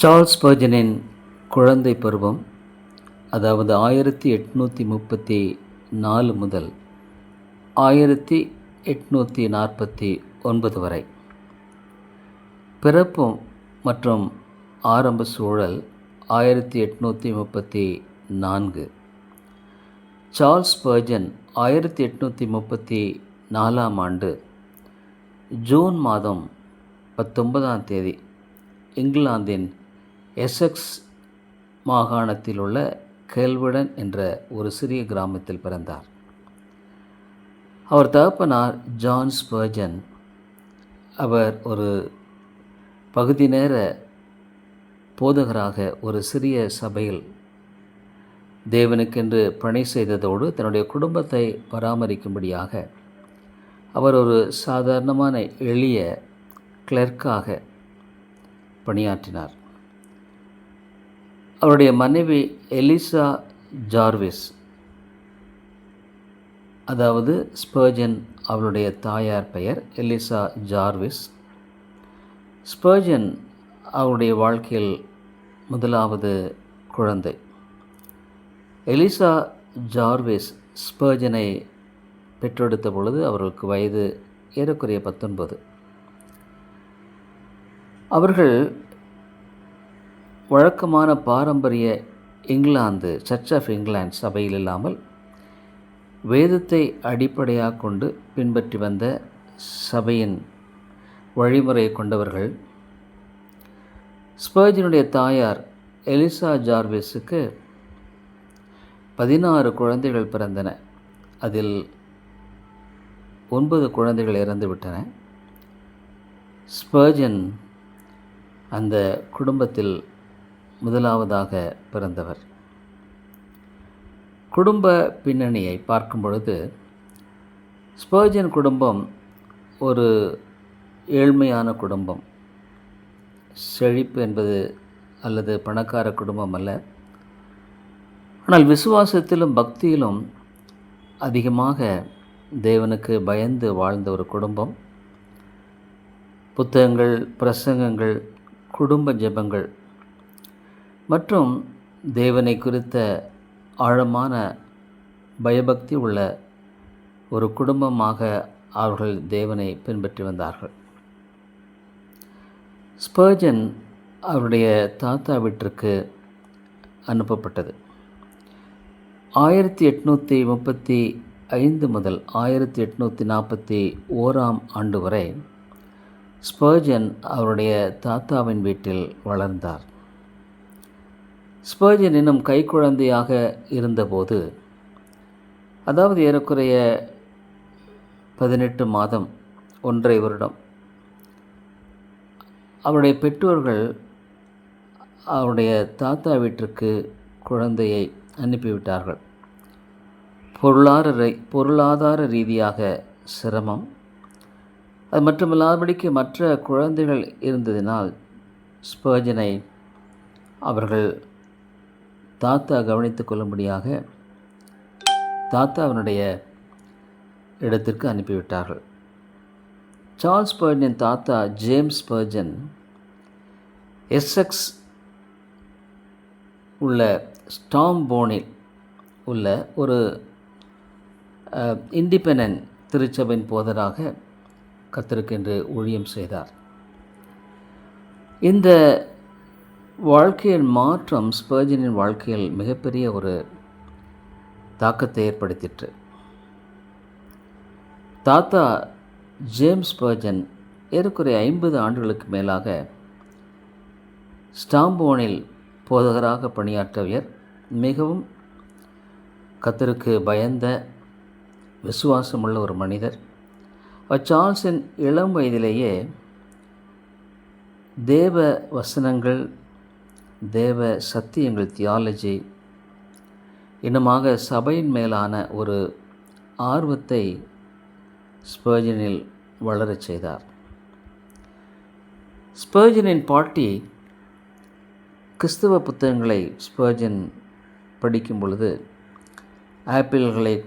Charles பர்ஜனின் குழந்தை பருவம் அதாவது ஆயிரத்தி எட்நூற்றி முப்பத்தி நாலு முதல் ஆயிரத்தி எட்நூற்றி நாற்பத்தி ஒன்பது வரை. பிறப்பு மற்றும் ஆரம்ப சூழல் ஆயிரத்தி எட்நூற்றி முப்பத்தி நான்கு. சார்ல்ஸ் பர்ஜன் ஆயிரத்தி எட்நூற்றி முப்பத்தி நாலாம் ஆண்டு ஜூன் மாதம் பத்தொன்பதாம் தேதி இங்கிலாந்தின் எசெக்ஸ் மாகாணத்தில் உள்ள கெல்விடன் என்ற ஒரு சிறிய கிராமத்தில் பிறந்தார். அவர் தகப்பனார் ஜான் ஸ்பர்ஜன். அவர் ஒரு பகுதி நேர போதகராக ஒரு சிறிய சபையில் தேவனுக்கென்று பணி செய்ததோடு தன்னுடைய குடும்பத்தை பராமரிக்கும்படியாக அவர் ஒரு சாதாரணமான எளிய கிளர்க்காக பணியாற்றினார். அவருடைய மனைவி எலிசா ஜார்விஸ். அதாவது ஸ்பர்ஜன் அவருடைய தாயார் பெயர் எலிசா ஜார்விஸ். ஸ்பர்ஜன் அவருடைய வாழ்க்கையில் முதலாவது குழந்தை. எலிசா ஜார்விஸ் ஸ்பர்ஜனை பெற்றெடுத்த பொழுது அவர்களுக்கு வயது ஏறக்குறைய பத்தொன்பது. அவர்கள் வழக்கமான பாரம்பரிய இங்கிலாந்து சர்ச் ஆஃப் இங்கிலாந்து சபையில் இல்லாமல் வேதத்தை அடிப்படையாக கொண்டு பின்பற்றி வந்த சபையின் வழிமுறையை கொண்டவர்கள். ஸ்பர்ஜினுடைய தாயார் எலிசா ஜார்விஸுக்கு பதினாறு குழந்தைகள் பிறந்தன. அதில் ஒன்பது குழந்தைகள் இறந்துவிட்டன. ஸ்பர்ஜன் அந்த குடும்பத்தில் முதலாவதாக பிறந்தவர். குடும்ப பின்னணியை பார்க்கும் பொழுது ஸ்பர்ஜன் குடும்பம் ஒரு ஏழ்மையான குடும்பம். செழிப்பு என்பது அல்லது பணக்கார குடும்பம் அல்ல. ஆனால் விசுவாசத்திலும் பக்தியிலும் அதிகமாக தேவனுக்கு பயந்து வாழ்ந்த ஒரு குடும்பம். புத்தகங்கள் பிரசங்கங்கள் குடும்ப ஜெபங்கள் மற்றும் தேவனை குறித்த ஆழமான பயபக்தி உள்ள ஒரு குடும்பமாக அவர்கள் தேவனை பின்பற்றி வந்தார்கள். ஸ்பர்ஜன் அவருடைய தாத்தா வீட்டிற்கு அனுப்பப்பட்டது. ஆயிரத்தி எட்நூற்றி முப்பத்தி ஐந்து முதல் ஆயிரத்தி எட்நூற்றி நாற்பத்தி ஓராம் ஆண்டு வரை ஸ்பர்ஜன் அவருடைய தாத்தாவின் வீட்டில் வளர்ந்தார். ஸ்பர்ஜன் இன்னும் கைக்குழந்தையாக இருந்தபோது அதாவது ஏறக்குறைய பதினெட்டு மாதம் ஒன்றை வருடம் அவருடைய பெற்றோர்கள் அவருடைய தாத்தா வீட்டிற்கு குழந்தையை அனுப்பிவிட்டார்கள். பொருளாதார பொருளாதார ரீதியாக சிரமம். அது மட்டுமில்லாதபடிக்கு மற்ற குழந்தைகள் இருந்ததினால் ஸ்பர்ஜனை அவர்கள் தாத்தா கவனித்து கொள்ளும்படியாக தாத்தா அவனுடைய இடத்திற்கு அனுப்பிவிட்டார்கள். சார்ல்ஸ் ஸ்பர்ஜனின் தாத்தா ஜேம்ஸ் பர்ஜன் எஸ்எக்ஸ் உள்ள ஸ்டாம் போனில் உள்ள ஒரு இண்டிபெண்டன்ட் திருச்சபையின் போதராக கத்திருக்கென்று ஊழியம் செய்தார். இந்த வாழ்க்கையின் மாற்றம் ஸ்பர்ஜனின் வாழ்க்கையில் மிகப்பெரிய ஒரு தாக்கத்தை ஏற்படுத்திற்று. தாத்தா ஜேம்ஸ் ஸ்பர்ஜன் ஏறக்குறைய ஐம்பது ஆண்டுகளுக்கு மேலாக ஸ்டாம்போனில் போதகராக பணியாற்றவியர் மிகவும் கத்தருக்கு பயந்த விசுவாசமுள்ள ஒரு மனிதர். சார்ல்ஸின் இளம் வயதிலேயே தேவ வசனங்கள் தேவ சத்தியங்கள் தியாலஜி இன்னுமாக சபையின் மேலான ஒரு ஆர்வத்தை ஸ்பர்ஜனில் வளரச் செய்தார். ஸ்பர்ஜனின் பாட்டி கிறிஸ்தவ புத்தகங்களை ஸ்பர்ஜன் படிக்கும் பொழுது ஆப்பிள்களை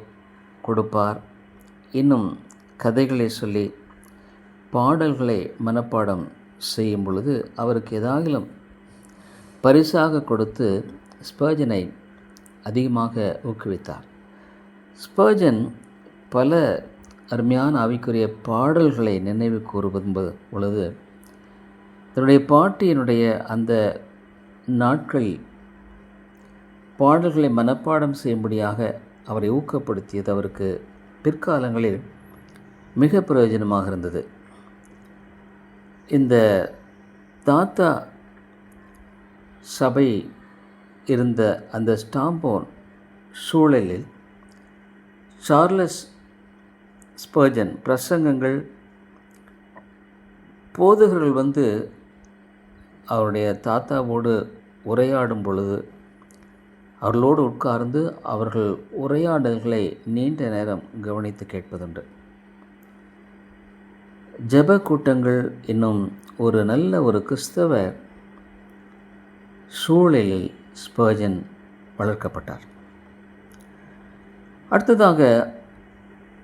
கொடுப்பார். இன்னும் கதைகளை சொல்லி பாடல்களை மனப்பாடம் செய்யும் பொழுது அவருக்கு ஏதாகிலும் பரிசாக கொடுத்து ஸ்பர்ஜனை அதிகமாக ஊக்குவித்தார். ஸ்பர்ஜன் பல அருமையான அவைக்குரிய பாடல்களை நினைவு கூறுவது உள்ளது தன்னுடைய பாட்டியினுடைய அந்த நாட்களில் பாடல்களை மனப்பாடம் செய்யும்படியாக அவரை ஊக்கப்படுத்தியது அவருக்கு பிற்காலங்களில் மிக பிரயோஜனமாக இருந்தது. இந்த தாத்தா சபை இருந்த அந்த ஸ்டாம்போன் சூழலில் சார்லஸ் ஸ்பர்ஜன் பிரசங்கங்கள் போதகர்கள் வந்து அவருடைய தாத்தாவோடு உரையாடும் பொழுது அவர்களோடு உட்கார்ந்து அவர்கள் உரையாடல்களை நீண்ட நேரம் கவனித்து கேட்பதுண்டு. ஜெப கூட்டங்கள் இன்னும் ஒரு நல்ல ஒரு கிறிஸ்தவ சூழலில் ஸ்பர்ஜன் வளர்க்கப்பட்டார். அடுத்ததாக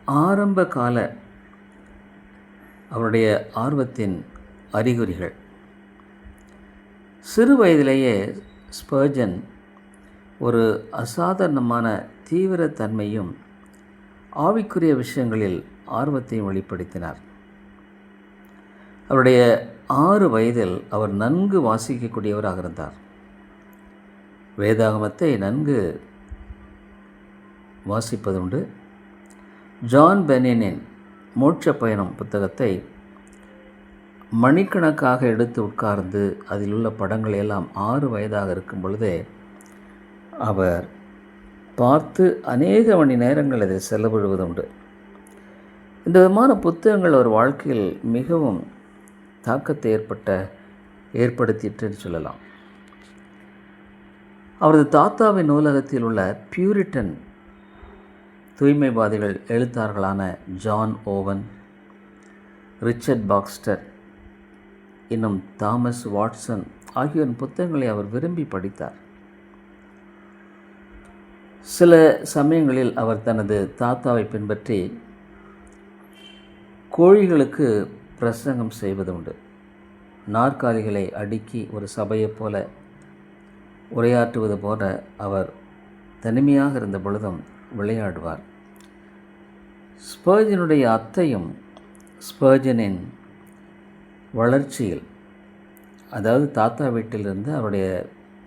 ஆரம்ப கால அவருடைய ஆர்வத்தின் அறிகுறிகள். சிறு வயதிலேயே ஸ்பர்ஜன் ஒரு அசாதாரணமான தீவிரத்தன்மையும் ஆவிக்குரிய விஷயங்களில் ஆர்வத்தையும் வெளிப்படுத்தினார். அவருடைய ஆறு வயதில் அவர் நன்கு வாசிக்கக்கூடியவராக இருந்தார். வேதாகமத்தை நன்கு வாசிப்பதுண்டு. ஜான் பெனினின் மோட்ச பயணம் புத்தகத்தை மணிக்கணக்காக எடுத்து உட்கார்ந்து அதில் உள்ள படங்களை எல்லாம் ஆறு வயதாக இருக்கும் பொழுதே அவர் பார்த்து அநேக மணி நேரங்கள் அதில் செலவிடுவதுண்டு. இந்த விதமான புத்தகங்கள் அவர் வாழ்க்கையில் மிகவும் தாக்கத்தை ஏற்பட்ட ஏற்படுத்திட்டுன்னு சொல்லலாம். அவரது தாத்தாவின் நூலகத்தில் உள்ள பியூரிட்டன் தூய்மைவாதிகள் எழுத்தாளர்களான ஜான் ஓவன் ரிச்சர்ட் பாக்ஸ்டர் இன்னும் தாமஸ் வாட்சன் ஆகியோரின் புத்தகங்களை அவர் விரும்பி படித்தார். சில சமயங்களில் அவர் தனது தாத்தாவை பின்பற்றி கோழிகளுக்கு பிரசங்கம் செய்வது உண்டு நாற்காலிகளை அடுக்கி ஒரு சபையைப் போல உரையாற்றுவது போல அவர் தனிமையாக இருந்த பொழுதும் விளையாடுவார். ஸ்பர்ஜனுடைய அத்தையும் ஸ்பர்ஜனின் வளர்ச்சியில் அதாவது தாத்தா வீட்டிலிருந்து அவருடைய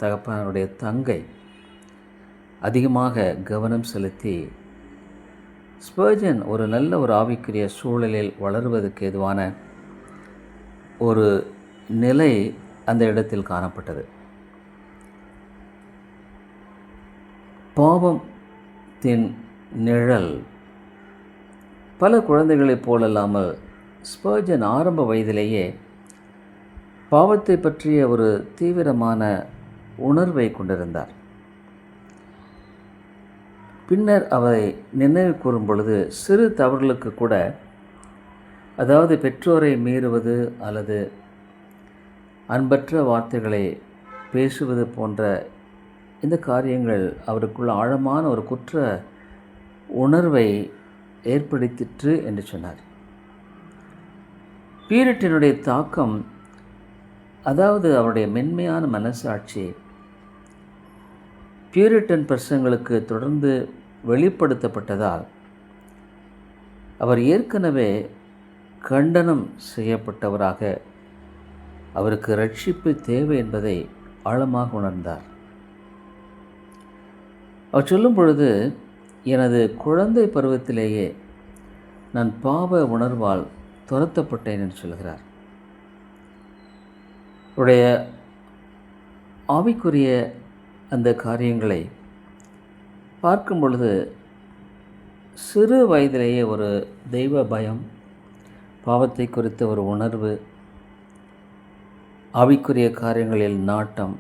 தகப்பனுடைய தங்கை அதிகமாக கவனம் செலுத்தி ஸ்பர்ஜன் ஒரு நல்ல ஒரு ஆவிக்குரிய சூழலில் வளருவதற்கு ஏதுவான ஒரு நிலை அந்த இடத்தில் காணப்பட்டது. பாவத்தின் நிழல். பல குழந்தைகளைப் போலல்லாமல் ஸ்பர்ஜன் ஆரம்ப வயதிலேயே பாவத்தை பற்றிய ஒரு தீவிரமான உணர்வை கொண்டிருந்தார். பின்னர் அவரை நினைவு கூறும் பொழுது சிறு தவறுகளுக்கு கூட அதாவது பெற்றோரை மீறுவது அல்லது அன்பற்ற வார்த்தைகளை பேசுவது போன்ற இந்த காரியங்கள் அவருக்குள்ள ஆழமான ஒரு குற்ற உணர்வை ஏற்படுத்திற்று என்று சொன்னார். பீரிட்டினுடைய தாக்கம் அதாவது அவருடைய மென்மையான மனசாட்சி பியூரிட்டன் பிரசங்களுக்கு தொடர்ந்து வெளிப்படுத்தப்பட்டதால் அவர் ஏற்கனவே கண்டனம் செய்யப்பட்டவராக அவருக்கு ரட்சிப்பு தேவை என்பதை ஆழமாக உணர்ந்தார். அவர் சொல்லும் பொழுது எனது குழந்தை பருவத்திலேயே நான் பாவ உணர்வால் துரத்தப்பட்டேன் என்று சொல்கிறார். உடைய ஆவிக்குரிய அந்த காரியங்களை பார்க்கும் பொழுது சிறு வயதிலேயே ஒரு தெய்வ பயம் பாவத்தை குறித்த ஒரு உணர்வு ஆவிக்குரிய காரியங்களில் நாட்டம்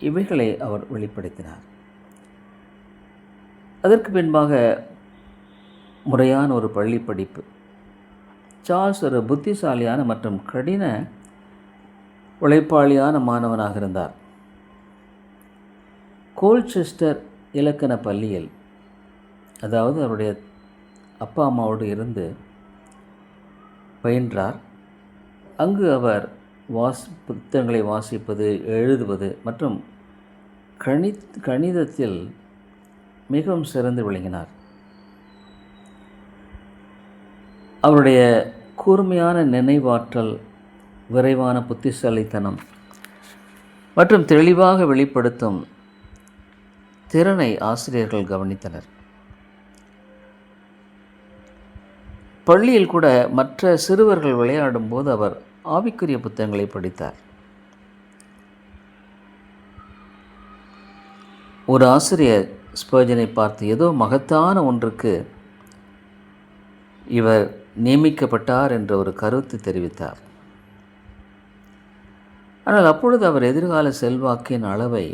இவைகளை அவர் வெளிப்படுத்தினார். அதற்கு பின்பாக முறையான ஒரு பள்ளி படிப்பு. சார்ஸ் ஒரு புத்திசாலியான மற்றும் கடின உழைப்பாளியான மாணவனாக இருந்தார். கோல்செஸ்டர் இலக்கண பள்ளியில் அதாவது அவருடைய அப்பா அம்மாவோடு இருந்து பயின்றார். அங்கு அவர் வாசி புத்தகங்களை வாசிப்பது எழுதுவது மற்றும் கணித் கணிதத்தில் மிகவும் சிறந்து விளங்கினார். அவருடைய கூர்மையான நினைவாற்றல் விரைவான புத்திசாலித்தனம் மற்றும் தெளிவாக வெளிப்படுத்தும் திறனை ஆசிரியர்கள் கவனித்தனர். பள்ளியில் கூட மற்ற சிறுவர்கள் விளையாடும் போது அவர் ஆவிக்குரிய புத்தகங்களை படித்தார். ஒரு ஆசிரியர் ஸ்பர்ஜனை பார்த்து ஏதோ மகத்தான ஒன்றுக்கு இவர் நியமிக்கப்பட்டார் என்ற ஒரு கருத்து தெரிவித்தார். ஆனால் அப்பொழுது அவர் எதிர்கால செல்வாக்கின் அளவை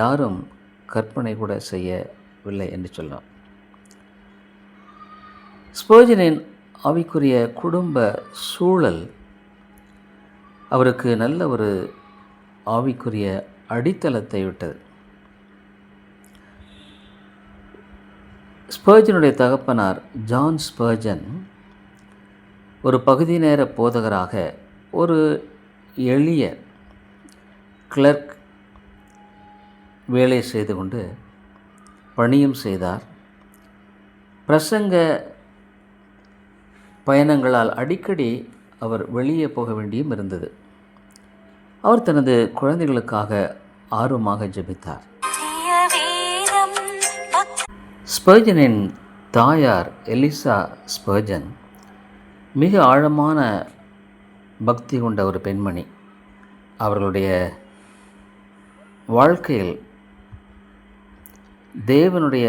யாரும் கற்பனை கூட செய்யவில்லை என்று சொல்லலாம். ஸ்போஜனின் ஆவிக்குரிய குடும்ப சூழல் அவருக்கு நல்ல ஒரு ஆவிக்குரிய அடித்தளத்தை விட்டது. ஸ்பர்ஜனுடைய தகப்பனார் ஜான் ஸ்பர்ஜன் ஒரு பகுதி நேர போதகராக ஒரு எளிய கிளர்க் வேலை செய்து கொண்டு பணியும் செய்தார். பிரசங்க பயணங்களால் அடிக்கடி அவர் வெளியே போக வேண்டியும் இருந்தது. அவர் தனது குழந்தைகளுக்காக ஆர்வமாக ஜெபித்தார். ஸ்பர்ஜனின் தாயார் எலிசா ஸ்பர்ஜன் மிக ஆழமான பக்தி கொண்ட ஒரு பெண்மணி. அவர்களுடைய வாழ்க்கையில் தேவனுடைய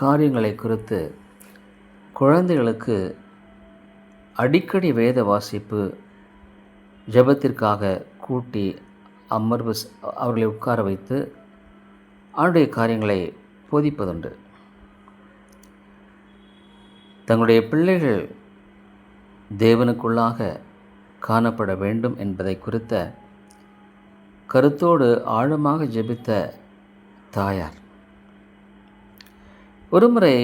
காரியங்களை குறித்து குழந்தைகளுக்கு அடிக்கடி வேத வாசிப்பு ஜெபத்திற்காக கூட்டி அமர்வு அவர்களை உட்கார வைத்து அவருடைய காரியங்களை போதிப்பதுண்டு. தங்களுடைய பிள்ளைகள் தேவனுக்குள்ளாக காணப்பட வேண்டும் என்பதை குறித்த கருத்தோடு ஆழமாக ஜெபித்த தாயார். ஒருமுறை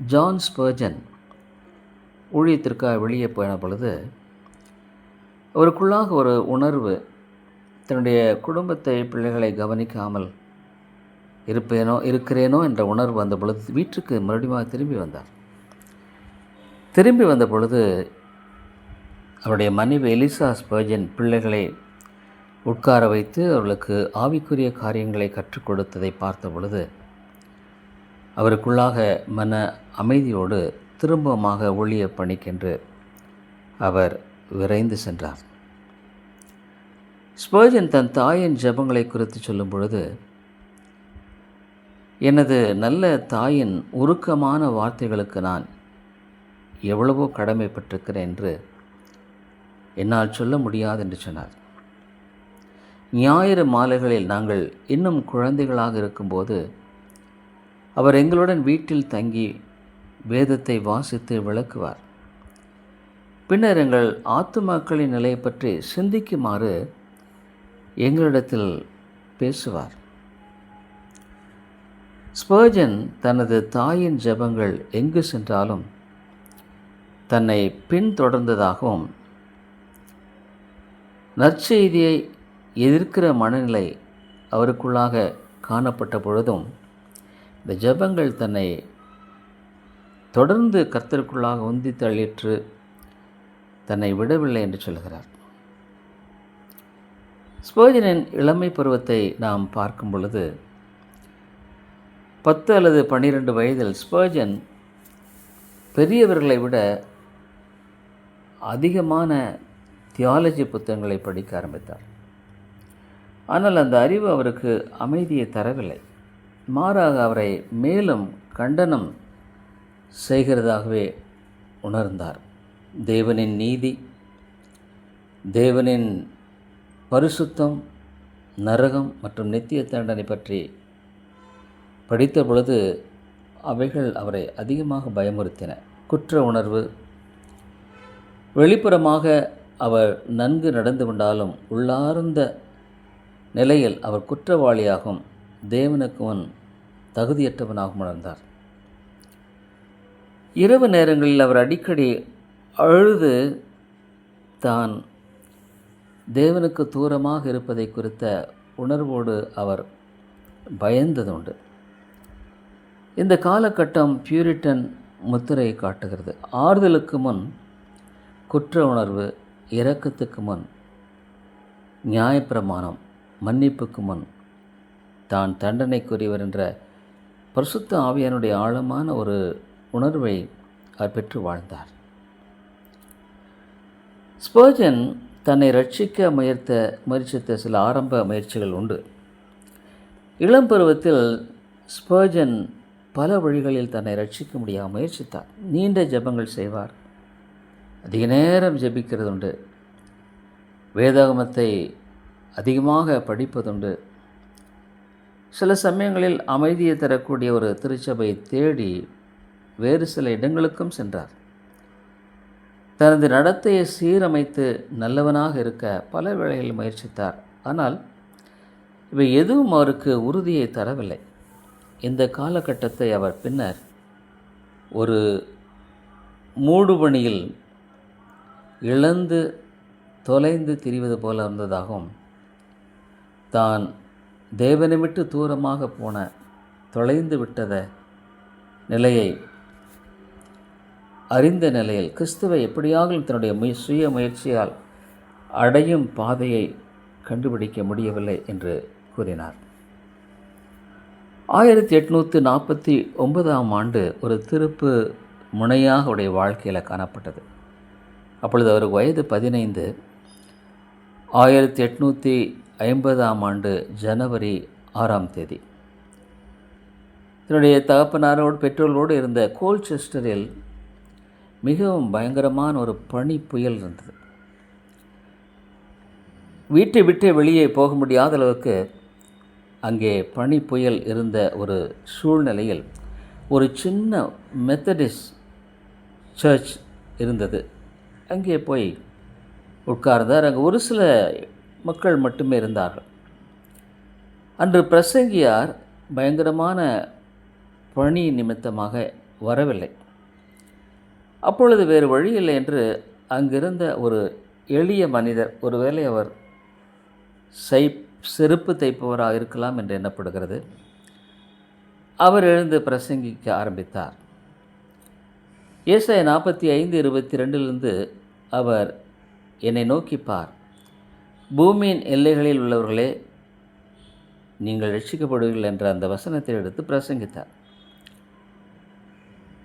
ஜான் ஸ்பர்ஜன் ஊழியத்திற்காக வெளியே போன பொழுது அவருக்குள்ளாக ஒரு உணர்வு தன்னுடைய குடும்பத்தை பிள்ளைகளை கவனிக்காமல் இருப்பேனோ இருக்கிறேனோ என்ற உணர்வு வந்த பொழுது வீட்டுக்கு மறுபடியும் திரும்பி வந்தார். திரும்பி வந்த பொழுது அவருடைய மனைவி எலிசா ஸ்பர்ஜன் பிள்ளைகளை உட்கார வைத்து அவர்களுக்கு ஆவிக்குரிய காரியங்களை கற்றுக் கொடுத்ததை பார்த்த பொழுது அவருக்குள்ளாக மன அமைதியோடு திரும்பமாக ஒழிய பணிக்கென்று அவர் விரைந்து சென்றார். ஸ்பர்ஜன் தன் தாயின் ஜெபங்களை குறித்து சொல்லும் பொழுது எனது நல்ல தாயின் உருக்கமான வார்த்தைகளுக்கு நான் எவ்வளவோ கடமைப்பட்டிருக்கிறேன் என்று என்னால் சொல்ல முடியாது என்று சொன்னார். ஞாயிறு மாலைகளில் நாங்கள் இன்னும் குழந்தைகளாக இருக்கும்போது அவர் எங்களுடன் வீட்டில் தங்கி வேதத்தை வாசித்து விளக்குவார். பின்னர் எங்கள் ஆத்துமாக்களின் நிலையை பற்றி சிந்திக்குமாறு எங்களிடத்தில் பேசுவார். ஸ்பர்ஜன் தனது தாயின் ஜெபங்கள் எங்கு சென்றாலும் தன்னை பின்தொடர்ந்ததாகவும் நற்செய்தியை எதிர்க்கிற மனநிலை அவருக்குள்ளாக காணப்பட்ட பொழுதும் இந்த ஜெபங்கள் தன்னை தொடர்ந்து கர்த்தருக்குள்ளாக உந்தி தள்ளிற்று தன்னை விடவில்லை என்று சொல்கிறார். ஸ்போஜனின் இளமை பருவத்தை நாம் பார்க்கும் பொழுது பத்து அல்லது பன்னிரெண்டு வயதில் ஸ்போஜன் பெரியவர்களை விட அதிகமான தியாலஜி புத்தகங்களை படிக்க ஆரம்பித்தார். ஆனால் அந்த அறிவு அவருக்கு அமைதியை தரவில்லை. மாறாக அவரை மேலும் கண்டனம் செய்கிறதாகவே உணர்ந்தார். தேவனின் நீதி தேவனின் பரிசுத்தம் நரகம் மற்றும் நித்திய தண்டனை பற்றி படித்த பொழுது அவைகள் அவரை அதிகமாக பயமுறுத்தின. குற்ற உணர்வு வெளிப்புறமாக அவர் நன்கு நடந்து கொண்டாலும் உள்ளார்ந்த நிலையில் அவர் குற்றவாளியாகவும் தேவனுக்கு முன் தகுதியற்றவனாகவும் உணர்ந்தார். இரவு நேரங்களில் அவர் அடிக்கடி அழுது தான் தேவனுக்கு தூரமாக இருப்பதை குறித்த உணர்வோடு அவர் பயந்ததுண்டு இந்த காலகட்டம் பியூரிட்டன் முத்திரையை காட்டுகிறது. ஆறுதலுக்கு முன் குற்ற உணர்வு இரக்கத்துக்கு முன் நியாயப்பிரமாணம் மன்னிப்புக்கு முன் தான் தண்டனைக்குரியவர் என்ற பரிசுத்த ஆவியானுடைய ஆழமான ஒரு உணர்வை அவர் பெற்று வாழ்ந்தார். ஸ்பர்ஜன் தன்னை ரட்சிக்க முயற்த்த முயற்சித்த சில ஆரம்ப முயற்சிகள் உண்டு. இளம் பருவத்தில் ஸ்பர்ஜன் பல வழிகளில் தன்னை ரட்சிக்க முடியாமல் முயற்சித்தார். நீண்ட ஜெபங்கள் செய்வார். அதிக நேரம் ஜபிக்கிறதுண்டு. வேதாகமத்தை அதிகமாக படிப்பதுண்டு. சில சமயங்களில் அமைதியை தரக்கூடிய ஒரு திருச்சபை தேடி வேறு சில இடங்களுக்கும் சென்றார். தனது நடத்தையை சீரமைத்து நல்லவனாக இருக்க பல வேளைகளில் முயற்சித்தார். ஆனால் இவை எதுவும் அவருக்கு உறுதியை தரவில்லை. இந்த காலகட்டத்தை அவர் பின்னர் ஒரு மூடுபணியில் இழந்து தொலைந்து திரிவது போல இருந்ததாகவும் தான் தேவனை விட்டு தூரமாக போன தொலைந்து விட்டத நிலையை அறிந்த நிலையில் கிறிஸ்துவை எப்படியாகவும் தன்னுடைய முய சுய முயற்சியால் அடையும் பாதையை கண்டுபிடிக்க முடியவில்லை என்று கூறினார். ஆயிரத்தி எட்நூற்றி நாற்பத்தி ஒன்பதாம் ஆண்டு ஒரு திருப்பு முனையாக உடைய வாழ்க்கையில் காணப்பட்டது. அப்பொழுது அவருக்கு வயது பதினைந்து. ஆயிரத்தி எட்நூற்றி ஐம்பதாம் ஆண்டு ஜனவரி ஆறாம் தேதி. தன்னுடைய தகப்பனாரோடு பெற்றோர்களோடு இருந்த கோல்செஸ்டரில் மிகவும் பயங்கரமான ஒரு பனி புயல் இருந்தது. வீட்டை விட்டு வெளியே போக முடியாத அளவுக்கு அங்கே பனி புயல் இருந்த ஒரு சூழ்நிலையில் ஒரு சின்ன மெத்தடிஸ் சர்ச் இருந்தது. அங்கே போய் உட்கார்ந்தார். அங்கே ஒரு சில மக்கள் மட்டுமே இருந்தார்கள். அன்று பிரசங்கியார் பயங்கரமான பணி நிமித்தமாக வரவில்லை. அப்பொழுது வேறு வழி இல்லை என்று அங்கிருந்த ஒரு எளிய மனிதர் ஒருவேளை அவர் சை செருப்பு தைப்பவராக இருக்கலாம் என்று எண்ணப்படுகிறது. அவர் எழுந்து பிரசங்கிக்க ஆரம்பித்தார். ஏசாய நாற்பத்தி ஐந்து இருபத்தி ரெண்டிலிருந்து அவர் என்னை நோக்கிப்பார் பூமியின் எல்லைகளில் உள்ளவர்களே நீங்கள் ரட்சிக்கப்படுவீர்கள் என்ற அந்த வசனத்தை எடுத்து பிரசங்கித்தார்.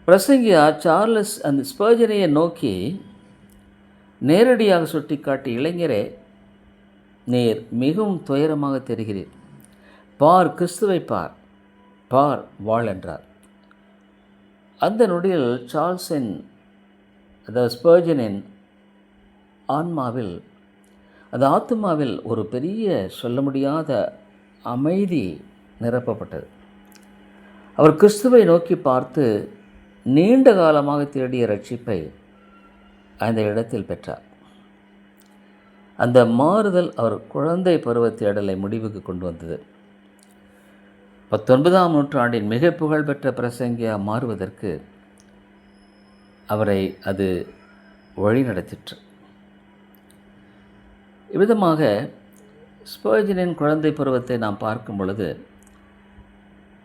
பிரசங்கியா சார்லஸ் அந்த ஸ்பர்ஜனையை நோக்கி நேரடியாக சுட்டிக்காட்டி இளைஞரே நேர் மிகவும் துயரமாக தெரிகிறீர். பார் கிறிஸ்துவை பார் பார் வாழ் என்றார். அந்த நொடியில் சார்ல்ஸின் அதாவது ஸ்பர்ஜனின் ஆன்மாவில் அது ஆத்மாவில் ஒரு பெரிய சொல்ல முடியாத அமைதி நிரப்பப்பட்டது. அவர் கிறிஸ்துவை நோக்கி பார்த்து நீண்ட காலமாக தேடிய ரட்சிப்பை அந்த இடத்தில் பெற்றார். அந்த மாறுதல் அவர் குழந்தை பருவ தேடலை முடிவுக்கு கொண்டு வந்தது. பத்தொன்பதாம் நூற்றாண்டின் மிக புகழ்பெற்ற பிரசங்கியாக மாறுவதற்கு அவரை அது வழிநடத்திற்று. இவ்விதமாக ஸ்பர்ஜனின் குழந்தை பருவத்தை நாம் பார்க்கும் பொழுது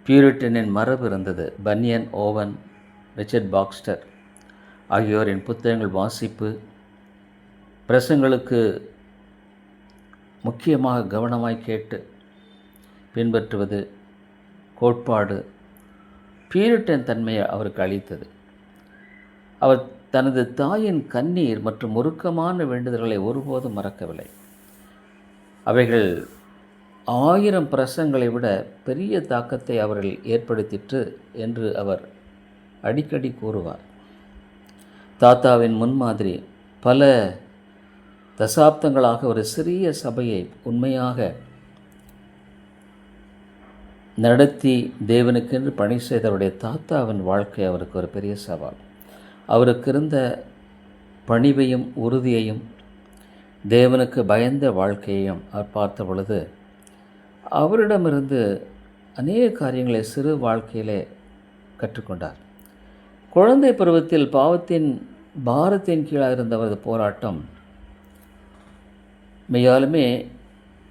பியூரிட்டனின் மரபு இருந்தது. பன்யன் ஓவன் ரிச்சர்ட் பாக்ஸ்டர் ஆகியோரின் புத்தகங்கள் வாசிப்பு பிரசங்களுக்கு முக்கியமாக கவனமாய் கேட்டு பின்பற்றுவது கோட்பாடு பியூரிட்டன் தன்மையை அவருக்கு அளித்தது. அவர் தனது தாயின் கண்ணீர் மற்றும் முறுக்கமான வேண்டுதல்களை ஒருபோதும் மறக்கவில்லை. அவைகள் ஆயிரம் பிரசங்களை விட பெரிய தாக்கத்தை அவர்கள் ஏற்படுத்திற்று என்று அவர் அடிக்கடி கூறுவார். தாத்தாவின் முன்மாதிரி பல தசாப்தங்களாக ஒரு சிறிய சபையை உண்மையாக நடத்தி தேவனுக்கென்று பணி செய்தவருடைய தாத்தாவின் வாழ்க்கை அவருக்கு ஒரு பெரிய சவால். அவருக்கு இருந்த பணிவையும் உறுதியையும் தேவனுக்கு பயந்த வாழ்க்கையையும் அவர் பார்த்த பொழுது அவரிடமிருந்து அநேக காரியங்களை சிறு வாழ்க்கையிலே கற்றுக்கொண்டார். குழந்தை பருவத்தில் பாவத்தின் பாரத்தின் கீழாக இருந்த அவரது போராட்டம் மெய்யாலுமே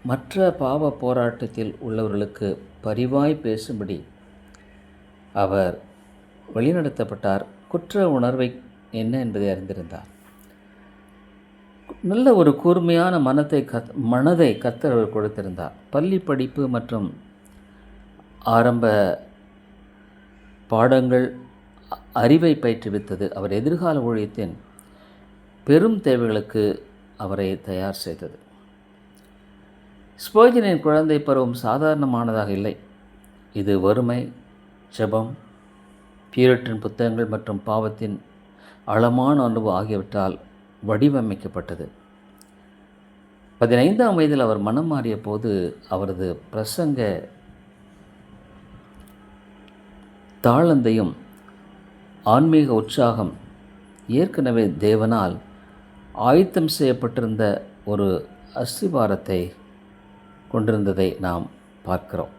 மற்ற பாவ போராட்டத்தில் உள்ளவர்களுக்கு பரிவாய் பேசும்படி அவர் வழிநடத்தப்பட்டார். குற்ற உணர்வை என்ன என்பதை அறிந்திருந்தார். நல்ல ஒரு கூர்மையான மனத்தை கத் மனதை கத்தர் அவர் கொடுத்திருந்தார். பள்ளி படிப்பு மற்றும் ஆரம்ப பாடங்கள் அ- அறிவை பயிற்றுவித்தது அவர் எதிர்கால ஊழியத்தின் பெரும் தேவைகளுக்கு அவரை தயார் செய்தது. ஸ்போஜனின் குழந்தை பருவம் சாதாரணமானதாக இல்லை. இது வறுமை ஜெபம் பியூரட்டின் புத்தகங்கள் மற்றும் பாவத்தின் ஆழமான அனுபவம் ஆகியவற்றால் வடிவமைக்கப்பட்டது. பதினைந்தாம் வயதில் அவர் மனம் மாறிய போது அவரது பிரசங்க தாளந்தையும் ஆன்மீக உற்சாகம் ஏற்கனவே தேவனால் ஆயத்தம் செய்யப்பட்டிருந்த ஒரு அஸ்திவாரத்தை கொண்டிருந்ததை நாம் பார்க்கிறோம்.